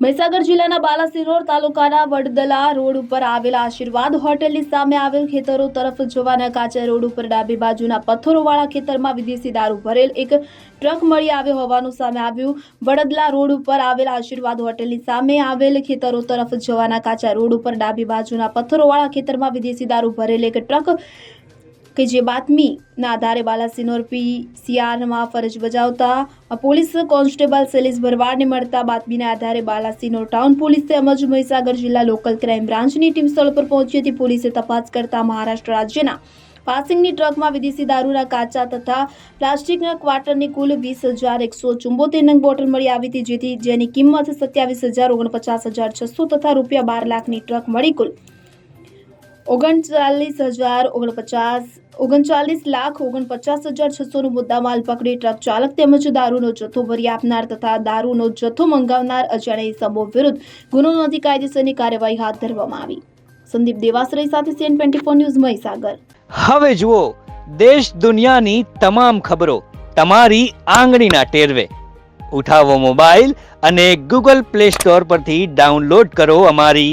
મહીસાગર જિલ્લાના બાલાસિરોર તાલુકાના વડદલા રોડ ઉપર આવેલા આશીર્વાદ હોટેલની સામે આવેલ ખેતરો તરફ જવાના કાચા રોડ ઉપર ડાબી બાજુના પથ્થરોવાળા ખેતરમાં વિદેશી દારૂ ભરેલ એક ટ્રક મળી આવ્યો હોવાનું સામે આવ્યું. વડદલા રોડ ઉપર આવેલ આશીર્વાદ હોટેલની સામે આવેલ ખેતરો તરફ જવાના કાચા રોડ ઉપર ડાબી બાજુના પથ્થરોવાળા ખેતરમાં વિદેશી દારૂ ભરેલ એક ટ્રક કે જે બાતમીના આધારે બાલાસિનોર પીસીઆરમાં ફરજ બજાવતા પોલીસ કોન્સ્ટેબલ શૈલેષ ભરવાડને મળતા બાતમીના આધારે બાલાસિનોર ટાઉન પોલીસ તેમજ મહીસાગર જિલ્લા લોકલ ક્રાઇમ બ્રાન્ચની ટીમ સ્થળ પર પહોંચી હતી. પોલીસે તપાસ કરતા મહારાષ્ટ્ર રાજ્યના પાસિંગની ટ્રકમાં વિદેશી દારૂના કાચા તથા પ્લાસ્ટિકના ક્વાર્ટરની કુલ વીસ હજાર એકસો ચુંબોતેર નંગ બોટલ મળી આવી હતી, જેથી જેની કિંમત સત્યાવીસ હજાર ઓગણપચાસ હજાર છસો તથા રૂપિયા બાર લાખની ટ્રક મળી કુલ ઓગણચાલીસ હજાર ઓગણપચાસ, ઓગણચાલીસ લાખ ઓગણપચાસ હજાર છસોનો મુદ્દામાલ પકડી ટ્રક ચાલક તેમજ દારૂનો જથ્થો ભરી આપનાર તથા દારૂનો જથ્થો મંગાવનાર અજાણ્યા ઇસમો વિરુદ્ધ ગુનો નોંધી કાયદેસરની કાર્યવાહી હાથ ધરવામાં આવી. સંદીપ દેવાસરી સાથે CN twenty four news Mahisagar. હવે જુઓ, દેશ દુનિયાની તમામ ખબરો તમારી આંગળીના ટેરવે. ઉઠાવો મોબાઈલ અને ગૂગલ પ્લે સ્ટોર પરથી ડાઉનલોડ કરો અમારી